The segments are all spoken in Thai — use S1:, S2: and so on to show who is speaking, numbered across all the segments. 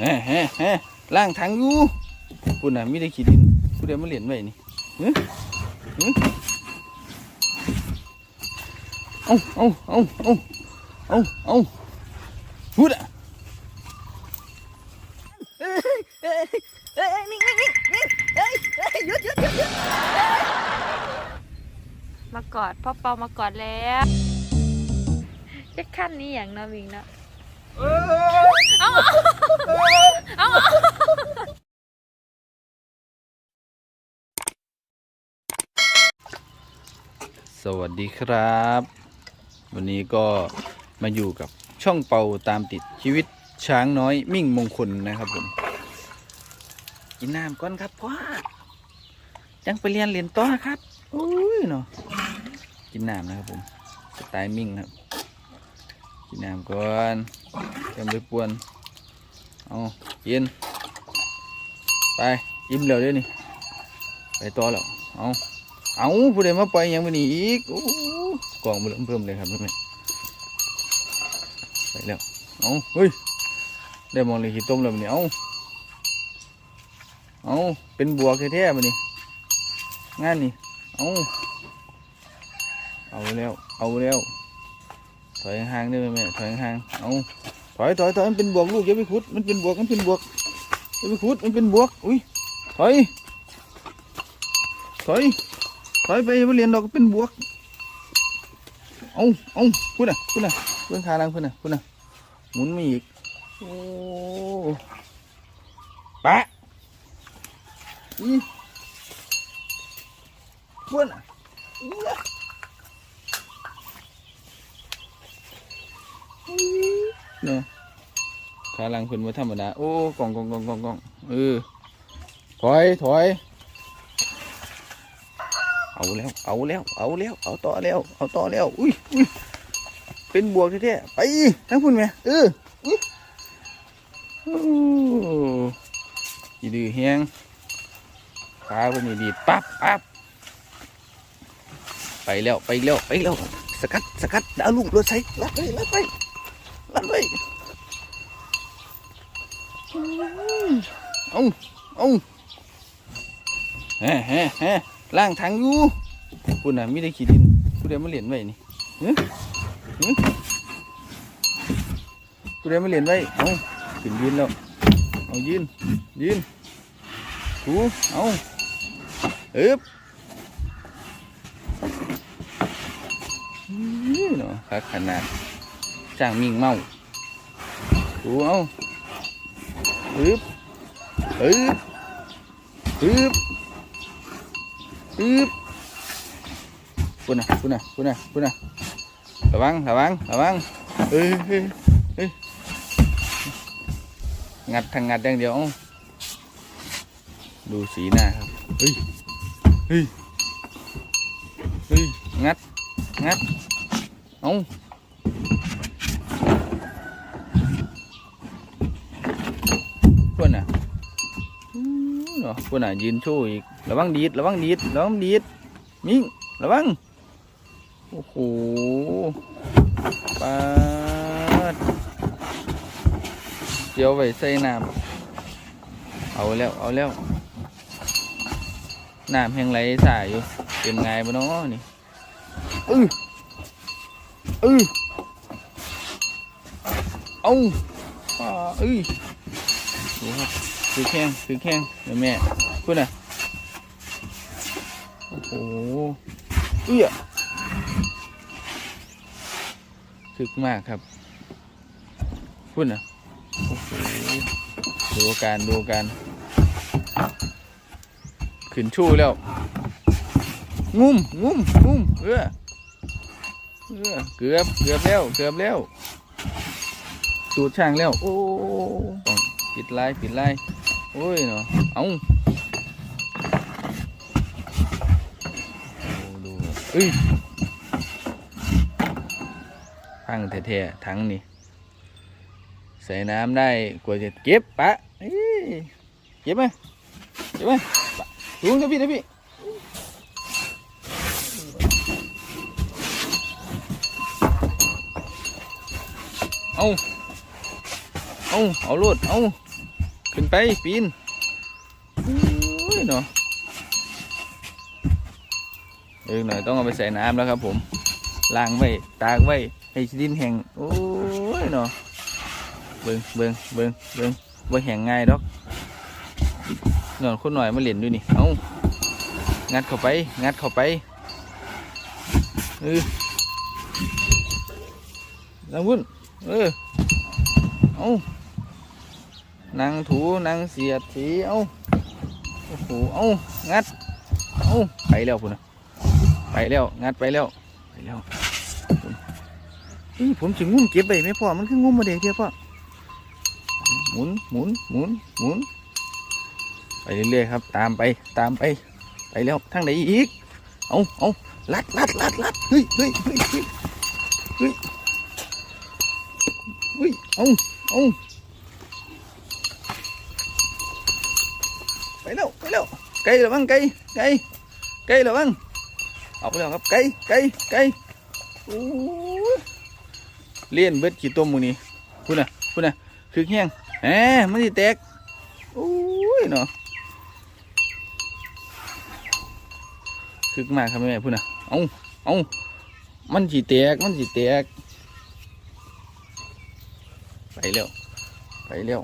S1: แฮ่แฮ่แฮ่ล่างทางอยู่คุณน่ะไม่ได้ขี้ดินคุณเดี๋ยวมาเหรียญไว้นี่เฮ้เอาเอาเอาเอาเอาเอาพูดอะ
S2: เอ้ยเอ้ยเอ้ยนิ่งนิ่งนิ่งนิ่งเอ้ยเอ้ยหยุดหยุดหยุดหยุด
S3: มากอดพ่อเปามากอดแล้วจะขั้นนี้อย่างเนาะวิงเนาะเอาเอาเอา
S1: ส วัสดีครับ วันนี้ก็มาอยู่กับช่องเป่าตามติดชีวิตช้างน้อยมิ่งมงคลนะครับผมกินน้ำก่อนครับพ่อจังไปเรียนเรียนต่อครับโอ้ยเนาะกินน้ำนะครับผมสไตล์มิ่งครับ กินน้ำก่อนจังไปปวนเอากินไปอิ่มแล้วเด้วนี่ไปต่อแล้วเอา เอาผู้ใดมาปล่อยยังไปนี่อีกโอ้กล่องมาเริ่มเพิ่มเลยครับแม่ไปแล้วเอาเฮ้ยได้มองเลยขี้ต้มแล้วบัดนี่เอาเอาเป็นบวกแท้ๆมานี่งานนี่เอาเอาแล้วเอาแล้วถอยห่างๆได้ไหมแม่ถอยห่างๆเอาถอยถอยถอยมันเป็นบวกลูกอย่าไปขุดมันเป็นบวกมันเป็นบวกอย่าไปขุดมันเป็นบวกอุ้ยถอยถอย อยไปมาเรียนดอกเป็นบวกเอาเอาพูดน่ะพูดน่ะเพื่อนขาลังพื่นน่ะพูดน่ะหมุนมาอีกโอ้ปะอีพูดน่ะอีอะอีเนี่ยขาลังเพื่นมาธรรมดาโอ้กล่องกล่องกล่องกล่องกล่องเออถอยถอย เอาแล้ว เอาแล้ว เอาแล้ว เอาต่อแล้ว เอาต่อแล้ว อุ้ยอุ้ยเป็นบวกแท้ๆไปทั้งพุ่นไหมเอออุ้ยโอ้ยดื้อแฮงขาคนนี้ดีปั๊บปั๊บไปแล้ว ไปแล้ว ไปแล้ว สกัด สกัดดาวลูกรถใช้ลัดไปลัดไปลัดไปเอาเอาแฮ่แฮ่แฮ่ ล่างทางอยู่คุณน่ะไม่ได้ขี้ดินคุณเดียวมาเหรียญไว้นี่เฮ้ยเฮ้ยคุณเดียวมาเหรียญไว้เอาถึงยืนแล้วเอายืนยืนถูเอาเอ๊บนี่เนาะคักขนาดจ้างมิ่งเมาถูเอาอึบอึบอึบ อึบคุณน่ะคุณน่ะคุณน่ะคุณน่ะระวังระวังระวังเอ้ยเอ้ยเอ้ยงัดทางงัดอย่างเดียวเอาดูสีหน้าครับเฮ้ยเฮ้ยเฮ้ยงัดงัดเอาคุณน่ะ เนาะคนน่ะยืนชว์อีกระวังดีดระวังดีดระวังดีดมิ่งระวังโอ้โหปาดเจียวไว้ใส่น้ำเอาแล้วเอาแล้วน้ำแห้งไหลสายอยู่เป็นไงบ้เนาะนี่อืออือเอาอ่าเอ้ยดูครับ คือแข้งคือแข้งแม่แม่คุณน่ะโอ้โหเอื้อถึกมากครับคุณน่ะโอ้โหดูการดูการขึ้นชู้แล้ว งุ้มงุ้มงุ้มเอื้อเอื้อเกือบเกือบแล้วเกือบแล้วสูดช่างแล้ว โอ้ปิดไล่ปิดไล่ โอ้ยเนาะเอาดูดูเอ้ยพังแท้ๆทั้งนี่ใส่น้ำได้ก ขึ้นไปปีนโอ้ยเนาะเออหน่อยต้องเอาไปใส่น้ำแล้วครับ ผมล้างไว้ตากไว้ให้ดินแห้งโอ้ยเนาะเบิ่งเบิ่งเบิ่งเบิ่งว่าแห้งง่ายดอกนอนคนหน่อยมาเล่นด้วยนี่เอางัดเข้าไป งัดเข้าไปเออลังวุ่นเออเอา นางถูนางเสียดสีเอาโอ้โหเอางัดเอาไปแล้วพุ่นะไปแล้วงัดไปแล้วไปแล้วนี่ผมจะงุ้มเก็บไปไหมพ่อมันคืองุ้มมาเด็กเดียวพ่อหมุนหมุนหมุนหมุนไปเรื่อยๆครับ ตามไปตามไปไปแล้วทางไหนอีกเอาเอาลัดลัดลัดลัดเฮ้ยเฮ้ยเฮ้ยเฮ้ยเฮ้ยเฮ้ยเอาเอาไป แล้วไปแล้วไกลเหรือบ้งไกลไกลไกลเหรือบ้างเอาไปแล้วครับไกลไกลไกลโอ้เลี้ยนเบ็ดกี่ตัวมูนี่พูดน่ะพูดน่ะคือแห้งแหมมันสิแตกโอ้ยเนาะคึกมากครับแม่พูดน่ะเอาเอามันสิแตกมันสิแตกไปแล้วไปแล้ว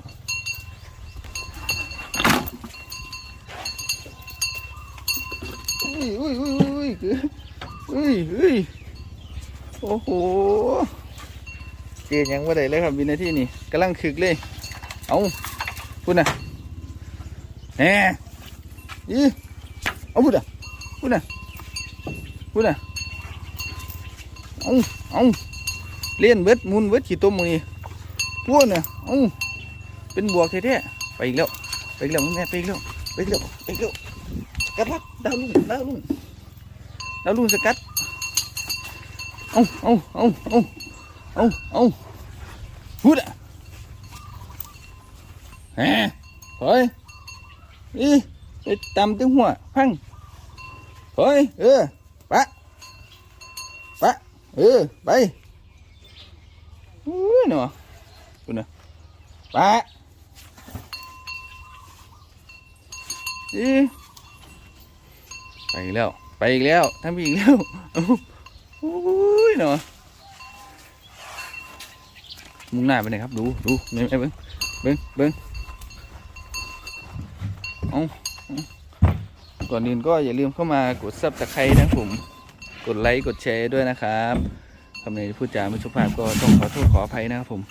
S1: อุ้ยอุ้ย คืออุ้ยอุ้ยโอ้โหเกินยังว่าได้เลยครับวินาทีนี้กำลังคึกเลย เอาพูดนนะแหน่อีเอาพูดนนะพูดนนะพูดนนะเอาเอาเลียนเบิดมุนเบิดขี่ต้มมือนี่พูดนะเอาเป็นบวกแท้ๆไปอีกแล้วไปอีกแล้วแม่ไปอีกแล้วไปอีกแล้วไปอีกแล้วกัดลักดาวลุงดาวลุง ดาวลุงสกัด เอาเอาเอาเอาเอาเอาพูดอะแหมเฮ้ยอีไปตำตึงหัว พังเฮ้ยเออปะปะเออ ไปอุ้ยเนาะคุณนะปะอีไปแล้ว ไปอีกแล้วทำอีกแล้วอู้ยเนาะมุ่งหน้าไปไหนครับ ดูดูไม่ไม่เบิ้งเบิ้งเบิ้งเอาก่อนอื่นก็อย่าลืมเข้ามากดซับตะไคร้นะครับผม กดไลค์กดแชร์ด้วยนะครับคำไหนพูดจาไม่สุภาพก็ต้องขอโทษขออภัยนะครับผม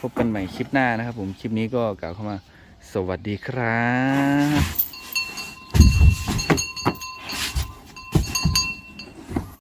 S1: พบกันใหม่คลิปหน้านะครับผม คลิปนี้ก็กล่าวเข้ามา สวัสดีครับ